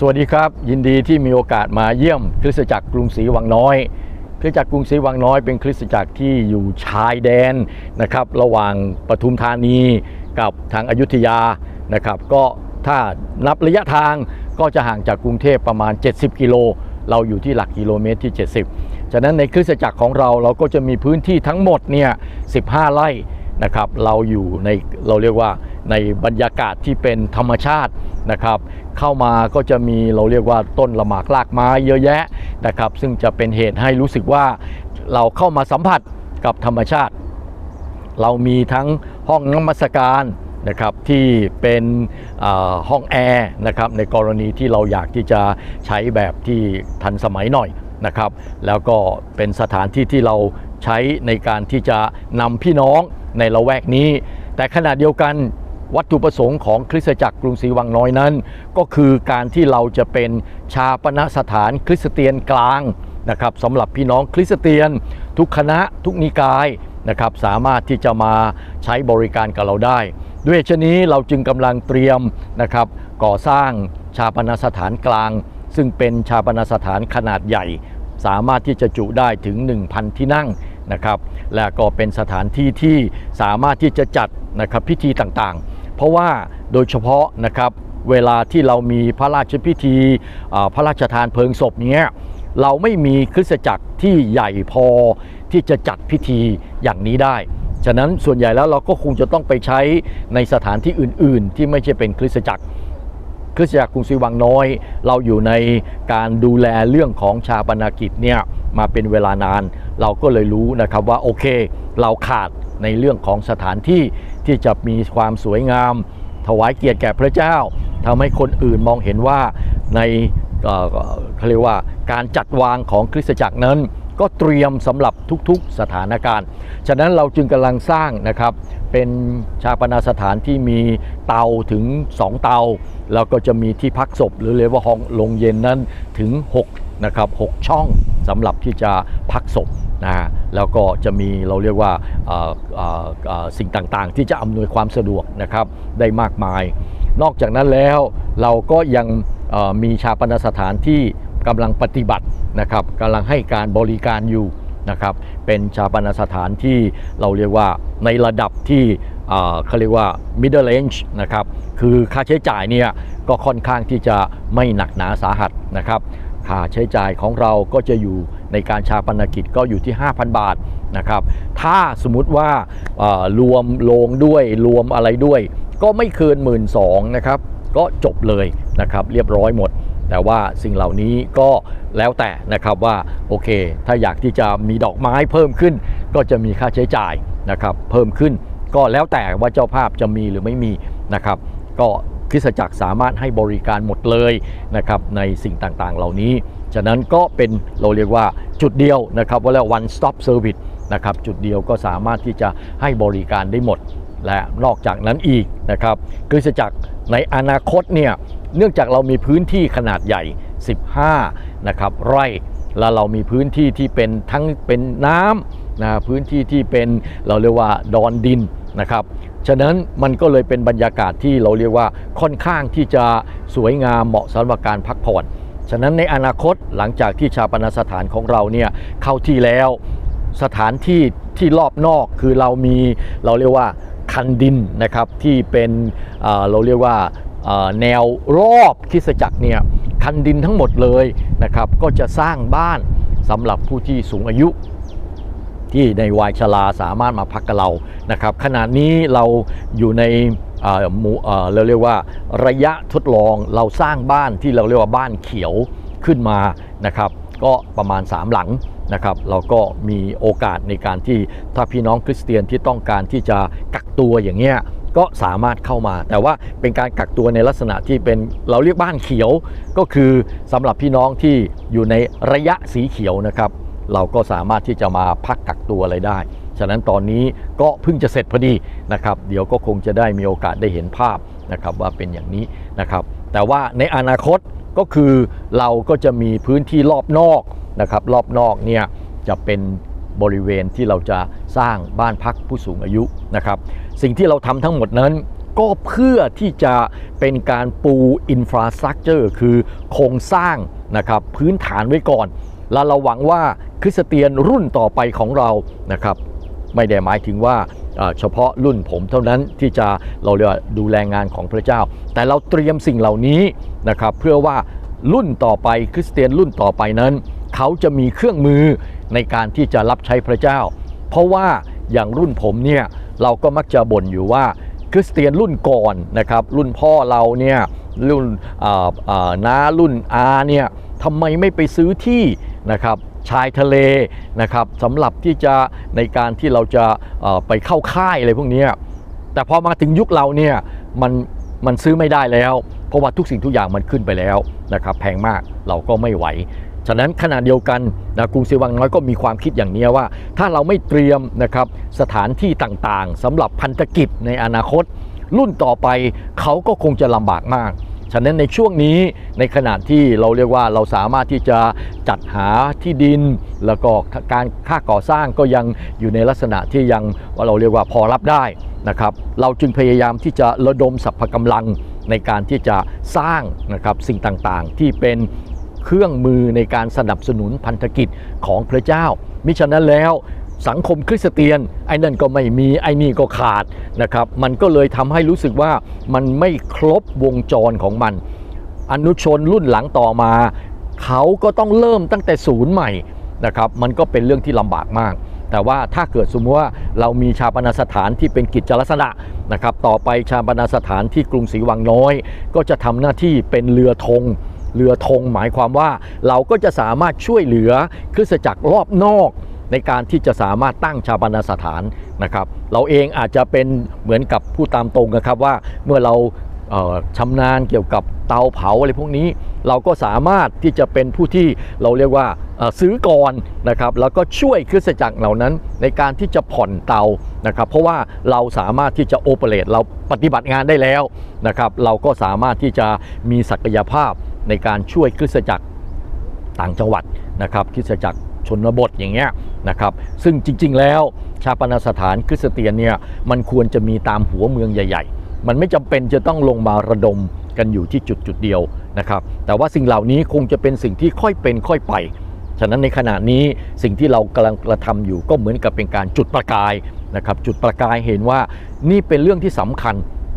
สวัสดีครับ ยินดีที่มีโอกาสมาเยี่ยมคริสตจักรกรุงศรีวังน้อย คริสตจักรกรุงศรีวังน้อยเป็นคริสตจักรที่อยู่ชายแดนนะครับระหว่างปทุมธานีกับทางอยุธยานะครับก็ถ้านับระยะทางก็จะห่างจากกรุงเทพประมาณ 70 กิโล เราอยู่ที่หลักกิโลเมตรที่ 70 ฉะนั้นในคริสตจักรของเราเราก็จะมีพื้นที่ทั้งหมดเนี่ย 15 ไร่นะครับเราอยู่ในเราเรียกว่าในบรรยากาศที่เป็นธรรมชาติ นะครับ เข้ามาก็จะมีเราเรียกว่าต้นละหมากรากไม้เยอะแยะนะครับ ซึ่งจะเป็นเหตุให้รู้สึกว่าเราเข้ามาสัมผัสกับธรรมชาติ เรามีทั้งห้องนมัสการนะครับที่เป็นห้องแอร์นะครับในกรณีที่เราอยากที่จะใช้แบบที่ทันสมัยหน่อยนะครับ แล้วก็เป็นสถานที่ที่เราใช้ในการที่จะนำพี่น้องในละแวกนี้ แต่ขณะเดียวกัน วัตถุประสงค์ของคริสตจักรกรุงศรีวังน้อยนั้น ก็คือการที่เราจะเป็นชาปนสถานคริสเตียนกลางนะครับสำหรับพี่น้องคริสเตียน ทุกคณะทุกนิกายนะครับสามารถที่จะมาใช้บริการกับเราได้ ด้วยเหตุนี้เราจึงกำลังเตรียมนะครับก่อสร้างชาปนสถานกลาง ซึ่งเป็นชาปนสถานขนาดใหญ่ สามารถที่จะจุได้ถึง 1,000 ที่นั่งนะครับและก็เป็นสถานที่ที่สามารถที่จะจัดนะครับพิธีต่างๆ เพราะว่าโดยเฉพาะนะครับเวลาที่เรามีพระราชพิธีพระราชทานเพลิงศพเนี้ยเราไม่มีคริสตจักรที่ใหญ่พอที่จะจัดพิธีอย่างนี้ได้ ฉะนั้นส่วนใหญ่แล้วเราก็คงจะต้องไปใช้ในสถานที่อื่น ๆ ที่ไม่ใช่เป็นคริสตจักรคริสตจักรกรุงศรีวังน้อย เราอยู่ในการดูแลเรื่องของชาปนกิจเนี่ยมาเป็นเวลานาน เราก็เลยรู้นะครับว่าโอเค เราขาดในเรื่องของสถานที่ ที่จะมีความสวยงาม ถวายเกียรติแก่พระเจ้าทำให้คนอื่นมองเห็นว่าในเขาเรียกว่าการจัดวางของคริสตจักรนั้น ก็เตรียมสำหรับทุกๆสถานการณ์ ฉะนั้นเราจึงกำลังสร้างนะครับเป็นชาปนาสถานที่มีเตาถึง 2 เตา แล้วก็จะมีที่พักศพหรือเรียกว่าห้องโรงเย็นนั้นถึง6นะครับ6ช่องสำหรับที่จะพักศพ นะฮะแล้วก็จะมีเราเรียกว่าสิ่งต่างๆ ที่จะอำนวยความสะดวกนะครับได้มากมาย นอกจากนั้นแล้วเราก็ยังมีชาปนสถานที่กำลังปฏิบัตินะครับกำลังให้การบริการอยู่นะครับเป็นชาปนสถานที่เราเรียกว่าในระดับที่เอ่อเขาเรียกว่า middle range นะครับคือค่าใช้จ่ายเนี่ยก็ค่อนข้างที่จะไม่หนักหนาสาหัสนะครับ ค่าใช้จ่ายของเราก็จะอยู่ในการชาปนกิจก็อยู่ที่ 5,000 บาทนะครับ ถ้าสมมติว่ารวมโรงด้วยรวมอะไรด้วย ก็ไม่เกิน 1 2ื่นนะครับ ก็จบเลยนะครับ เรียบร้อยหมด แต่ว่าสิ่งเหล่านี้ก็แล้วแต่นะครับว่าโอเค ถ้าอยากที่จะมีดอกไม้เพิ่มขึ้น ก็จะมีค่าใช้จ่ายนะครับ เพิ่มขึ้นก็แล้วแต่ว่าเจ้าภาพจะมีหรือไม่มีนะครับ ก็ คริสตจักรสามารถให้บริการหมดเลยนะครับในสิ่งต่างๆ เหล่านี้ ฉะนั้นก็เป็นเราเรียกว่าจุดเดียวนะครับว่าแล้ว one stop service นะครับจุดเดียวก็สามารถที่จะให้บริการได้หมด และนอกจากนั้นอีกนะครับคริสตจักรในอนาคตเนี่ยเนื่องจากเรามีพื้นที่ขนาดใหญ่ 15 นะครับไร่แล้วเรามีพื้นที่ที่เป็นทั้งเป็นน้ำนะพื้นที่ที่เป็นเราเรียกว่าดอนดินนะครับ ฉะนั้นมันก็เลยเป็นบรรยากาศที่เราเรียกว่าค่อนข้างที่จะสวยงามเหมาะสำหรับการพักผ่อน ฉะนั้นในอนาคตหลังจากที่ชาปนสถานของเราเนี่ยเข้าที่แล้วสถานที่ที่รอบนอกคือเรามีเราเรียกว่าคันดินนะครับที่เป็นเราเรียกว่าแนวรอบคริสจักรเนี่ยคันดินทั้งหมดเลยนะครับก็จะสร้างบ้านสำหรับผู้ที่สูงอายุ ที่ในวัยชราสามารถมาพักกับเรานะครับ ขณะนี้เราอยู่ในเอ่อหมู่เราเรียกว่าระยะทดลองเราสร้างบ้านที่เราเรียกว่าบ้านเขียวขึ้นมานะครับ ก็ประมาณ 3 หลังนะครับเราก็มีโอกาสในการที่ถ้าพี่น้องคริสเตียนที่ต้องการที่จะกักตัวอย่างเงี้ยก็สามารถเข้ามา แต่ว่าเป็นการกักตัวในลักษณะที่เป็นเราเรียกบ้านเขียวก็คือสำหรับพี่น้องที่อยู่ในระยะสีเขียวนะครับ เราก็สามารถที่จะมาพักกักตัวอะไรได้ ฉะนั้นตอนนี้ก็เพิ่งจะเสร็จพอดีนะครับ เดี๋ยวก็คงจะได้มีโอกาสได้เห็นภาพนะครับว่าเป็นอย่างนี้นะครับ แต่ว่าในอนาคตก็คือเราก็จะมีพื้นที่รอบนอกนะครับ รอบนอกเนี่ยจะเป็นบริเวณที่เราจะสร้างบ้านพักผู้สูงอายุนะครับ สิ่งที่เราทำทั้งหมดนั้นก็เพื่อที่จะเป็นการปูอินฟราสตรักเจอร์คือโครงสร้างนะครับพื้นฐานไว้ก่อน แล้วเราหวังว่าคริสเตียนรุ่นต่อไปของเรานะครับไม่ได้หมายถึงว่าเฉพาะรุ่นผมเท่านั้นที่จะเราเรียกว่าดูแลงานของพระเจ้า แต่เราเตรียมสิ่งเหล่านี้นะครับเพื่อว่ารุ่นต่อไปคริสเตียนรุ่นต่อไปนั้น เขาจะมีเครื่องมือในการที่จะรับใช้พระเจ้า เพราะว่าอย่างรุ่นผมเนี่ยเราก็มักจะบ่นอยู่ว่าคริสเตียนรุ่นก่อนนะครับรุ่นพ่อเราเนี่ยรุ่นน้ารุ่นอาเนี่ยทำไมไม่ไปซื้อที่ นะครับชายทะเลนะครับสำหรับที่จะในการที่เราจะไปเข้าค่ายอะไรพวกนี้แต่พอมาถึงยุคเราเนี่ยมันมันซื้อไม่ได้แล้ว เพราะว่าทุกสิ่งทุกอย่างมันขึ้นไปแล้วนะครับแพงมากเราก็ไม่ไหว ฉะนั้นขณะเดียวกันนะกรุงศรีวังน้อยก็มีความคิดอย่างนี้ว่า ถ้าเราไม่เตรียมนะครับสถานที่ต่างๆสำหรับพันธกิจในอนาคต รุ่นต่อไปเขาก็คงจะลำบากมาก ฉะนั้นในช่วงนี้ในขณะที่เราเรียกว่าเราสามารถที่จะจัดหาที่ดิน แล้วก็การค่าก่อสร้างก็ยังอยู่ในลักษณะที่ยังว่าเราเรียกว่าพอรับได้นะครับเราจึงพยายามที่จะระดมสรรพกำลังในการที่จะสร้างนะครับสิ่งต่างๆ ที่เป็นเครื่องมือในการสนับสนุนพันธกิจของพระเจ้า มิฉะนั้นแล้ว สังคมคริสเตียน ไอ้นั่นก็ไม่มีไอ้นี่ก็ขาดนะครับมันก็เลยทำให้รู้สึกว่ามันไม่ครบวงจรของมัน อนุชนรุ่นหลังต่อมา เขาก็ต้องเริ่มตั้งแต่ศูนย์ใหม่นะครับมันก็เป็นเรื่องที่ลำบากมาก แต่ว่าถ้าเกิดสมมติว่าเรามีชาปนสถานที่เป็นกิจลักษณะนะครับต่อไปชาปนสถานที่กรุงศรีวังน้อย ก็จะทำหน้าที่เป็นเรือธงเรือธงหมายความว่าเราก็จะสามารถช่วยเหลือคริสตจักรรอบนอก ในการที่จะสามารถตั้งชาปนสถานนะครับ เราเองอาจจะเป็นเหมือนกับผู้ตามตรงนะครับว่าเมื่อเราเอ่อชำนาญเกี่ยวกับเตาเผาอะไรพวกนี้ เราก็สามารถที่จะเป็นผู้ที่เราเรียกว่าซื้อก่อนนะครับแล้วก็ช่วยคริสตจักรเหล่านั้นในการที่จะผ่อนเตานะครับเพราะว่าเราสามารถที่จะโอเปเรตเราปฏิบัติงานได้แล้วนะครับเราก็สามารถที่จะมีศักยภาพในการช่วยคริสตจักรต่างจังหวัดนะครับคริสตจักรชนบทอย่างเงี้ย นะครับ ซึ่งจริง ๆ แล้วชาปนสถานคริสเตียนเนี่ยมันควรจะมีตามหัวเมืองใหญ่ ๆ มันไม่จำเป็นจะต้องลงมาระดมกันอยู่ที่จุดจุดๆเดียวนะครับ แต่ว่าสิ่งเหล่านี้คงจะเป็นสิ่งที่ค่อยเป็นค่อยไป ฉะนั้นในขณะนี้สิ่งที่เรากำลังกระทำอยู่ก็เหมือนกับเป็นการจุดประกายนะครับจุดประกายเห็นว่านี่เป็นเรื่องที่สำคัญ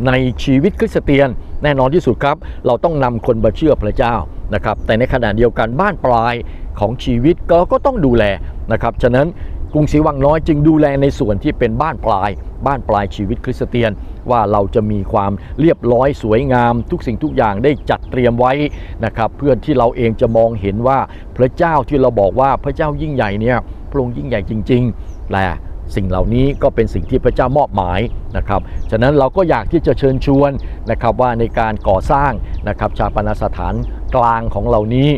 ในชีวิตคริสเตียน แน่นอนที่สุดครับ เราต้องนำคนมาเชื่อพระเจ้า นะครับแต่ในขณะเดียวกันบ้านปลายของชีวิตก็ก็ต้องดูแลนะครับฉะนั้นกรุงศรีวังน้อยจึงดูแลในส่วนที่เป็นบ้านปลาย บ้านปลายชีวิตคริสเตียน ว่าเราจะมีความเรียบร้อยสวยงาม ทุกสิ่งทุกอย่างได้จัดเตรียมไว้นะครับเพื่อที่เราเองจะมองเห็นว่าพระเจ้าที่เราบอกว่าพระเจ้ายิ่งใหญ่เนี่ยพระองค์ยิ่งใหญ่จริงๆและสิ่งเหล่านี้ก็เป็นสิ่งที่พระเจ้ามอบหมายนะครับ ฉะนั้นเราก็อยากที่จะเชิญชวนนะครับว่าในการก่อสร้างนะครับชาปนสถาน กลางของเหล่านี้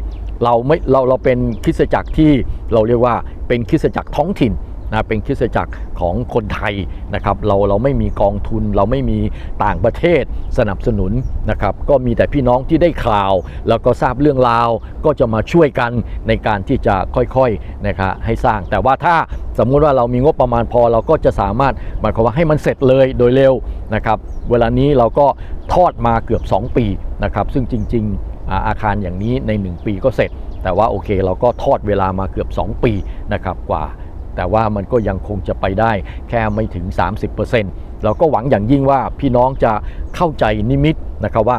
เราไม่เราเราเป็นคริสตจักรที่เราเรียกว่าเป็นคริสตจักรท้องถิ่นนะเป็นคริสตจักรของคนไทยนะครับเราเราไม่มีกองทุน เราไม่มีต่างประเทศสนับสนุนนะครับก็มีแต่พี่น้องที่ได้ข่าว แล้วก็ทราบเรื่องราวก็จะมาช่วยกันในการที่จะค่อยๆนะครับให้สร้าง แต่ว่าถ้าสมมุติว่าเรามีงบประมาณพอเราก็จะสามารถหมายความว่าให้มันเสร็จเลยโดยเร็วนะครับเวลานี้เราก็ทอดมาเกือบ 2 ปีนะครับซึ่งจริง ๆ อาอาคารอย่างนี้ใน 1 ปีก็เสร็จ แต่ว่าโอเคเราก็ทอดเวลามาเกือบ 2 ปีนะครับกว่า แต่ว่ามันก็ยังคงจะไปได้แค่ไม่ถึง 30%เราก็หวังอย่างยิ่งว่าพี่น้องจะเข้าใจนิมิตนะครับว่า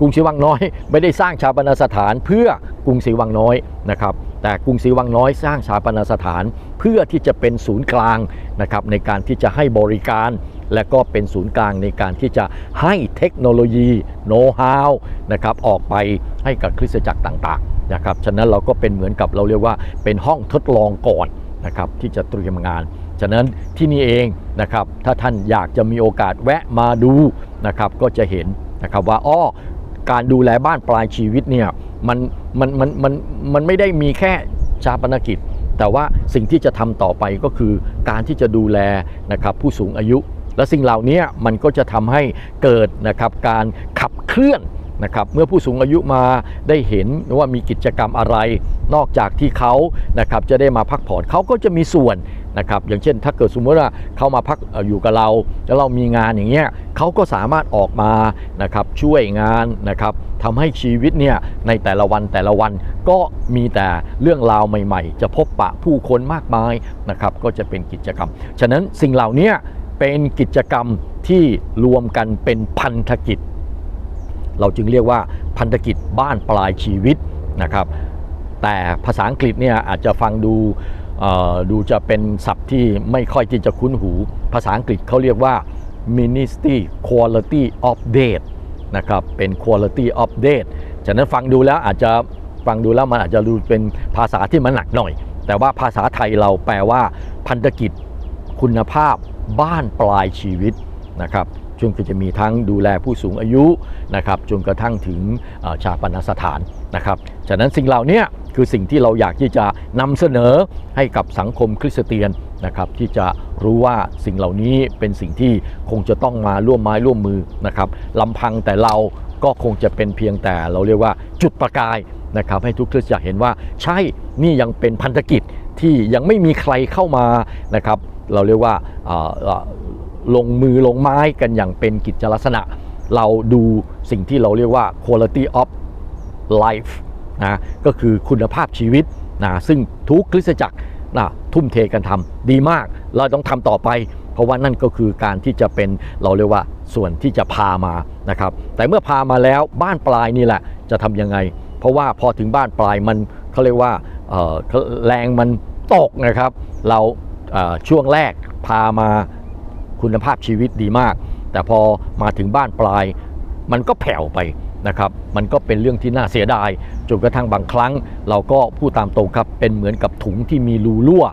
กรุงศรีวังน้อยไม่ได้สร้างชาปนสถานเพื่อกรุงศรีวังน้อยนะครับ แต่กรุงศรีวังน้อยสร้างชาปนสถาน เพื่อที่จะเป็นศูนย์กลางนะครับในการที่จะให้บริการ และก็เป็นศูนย์กลางในการที่จะให้เทคโนโลยีโน้ตฮาวนะครับออกไปให้กับคริสตจักรต่างๆนะครับฉะนั้นเราก็เป็นเหมือนกับเราเรียกว่าเป็นห้องทดลองก่อนนะครับที่จะเตรียมงานฉะนั้นที่นี่เองนะครับถ้าท่านอยากจะมีโอกาสแวะมาดูนะครับก็จะเห็นนะครับว่าอ้อการดูแลบ้านปลายชีวิตเนี่ย มันมันมันมันมันไม่ได้มีแค่ชาปนกิจ แต่ว่าสิ่งที่จะทำต่อไปก็คือการที่จะดูแลนะครับผู้สูงอายุ และสิ่งเหล่านี้มันก็จะทำให้เกิดนะครับการขับเคลื่อนนะครับเมื่อผู้สูงอายุมาได้เห็นว่ามีกิจกรรมอะไร นอกจากที่เขานะครับจะได้มาพักผ่อนเขาก็จะมีส่วนนะครับอย่างเช่นถ้าเกิดสมมติว่าเขามาพักอยู่กับเรา แล้วเรามีงานอย่างเงี้ยเขาก็สามารถออกมานะครับช่วยงานนะครับ ทำให้ชีวิตเนี่ยในแต่ละวันแต่ละวันก็มีแต่เรื่องราวใหม่ๆ จะพบปะผู้คนมากมายนะครับก็จะเป็นกิจกรรม ฉะนั้นสิ่งเหล่านี้เป็นกิจกรรมที่รวมกันเป็นพันธกิจ เราจึงเรียกว่าพันธกิจบ้านปลายชีวิตนะครับ แต่ภาษาอังกฤษเนี่ยอาจจะฟังดูเอ่อดูจะเป็นศัพท์ที่ไม่ค่อยที่จะคุ้นหู ภาษาอังกฤษเขาเรียกว่า Ministry Quality of Date นะครับเป็น Quality of Date ฉะนั้นฟังดูแล้วอาจจะฟังดูแล้วมันอาจจะดูเป็นภาษาที่มันหนักหน่อย แต่ว่าภาษาไทยเราแปลว่า พันธกิจคุณภาพบ้านปลายชีวิตนะครับ ซึ่งก็จะมีทั้งดูแลผู้สูงอายุนะครับจนกระทั่งถึงชาปนสถานนะครับฉะนั้นสิ่งเหล่านี้คือสิ่งที่เราอยากที่จะนำเสนอให้กับสังคมคริสเตียนนะครับที่จะรู้ว่าสิ่งเหล่านี้เป็นสิ่งที่คงจะต้องมาร่วมไม้ร่วมมือนะครับลำพังแต่เราก็คงจะเป็นเพียงแต่เราเรียกว่าจุดประกายนะครับให้ทุกคริสตจักรเห็นว่าใช่นี่ยังเป็นพันธกิจที่ยังไม่มีใครเข้ามานะครับเราเรียกว่า ลงมือลงไม้กันอย่างเป็นกิจลักษณะ เราดูสิ่งที่เราเรียกว่า quality of life นะก็คือคุณภาพชีวิตนะซึ่งทุกคริสตจักรนะทุ่มเทกันทำดีมาก เราต้องทำต่อไป เพราะว่านั่นก็คือการที่จะเป็นเราเรียกว่าส่วนที่จะพามานะครับ แต่เมื่อพามาแล้วบ้านปลายนี่แหละจะทำยังไง เพราะว่าพอถึงบ้านปลายมันเขาเรียกว่าแรงมันตกนะครับ เราช่วงแรกพามา คุณภาพชีวิตดีมาก แต่พอมาถึงบ้านปลาย มันก็แผ่วไปนะครับมันก็เป็นเรื่องที่น่าเสียดายจนกระทั่งบางครั้ง เราก็พูดตามตรงครับเป็นเหมือนกับถุงที่มีรูรั่ว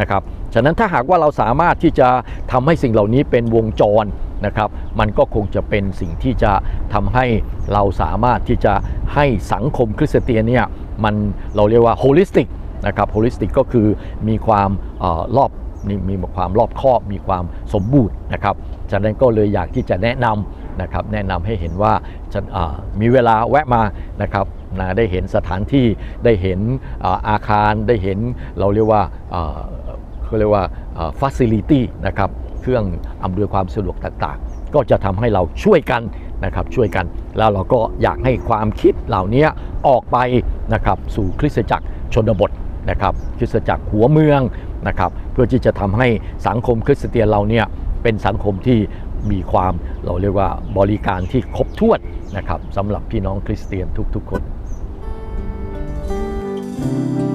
นะครับฉะนั้นถ้าหากว่าเราสามารถที่จะทำให้สิ่งเหล่านี้เป็นวงจรนะครับ มันก็คงจะเป็นสิ่งที่จะทำให้เราสามารถที่จะให้สังคมคริสเตียนเนี่ยมันเราเรียกว่าโฮลิสติกนะครับโฮลิสติกก็คือมีความออรอบ มีมีความรอบคอบมีความสมบูรณ์นะครับฉะนั้นก็เลยอยากที่จะแนะนำนะครับแนะนำให้เห็นว่ามีเวลาแวะมานะครับนะได้เห็นสถานที่ได้เห็นอาอาคารได้เห็นเราเรียกว่าเขาเรียกว่าฟัซิลิตี้นะครับเครื่องอำนวยความสะดวกต่างๆ ก็จะทำให้เราช่วยกันนะครับช่วยกันแล้วเราก็อยากให้ความคิดเหล่านี้ออกไปนะครับสู่คริสตจักรชนบทนะครับคริสตจักรหัวเมือง นะครับเพื่อที่จะทำให้สังคมคริสเตียนเราเนี่ยเป็นสังคมที่มีความเราเรียกว่าบริการที่ครบถ้วนนะครับสำหรับพี่น้องคริสเตียนทุกๆคน thank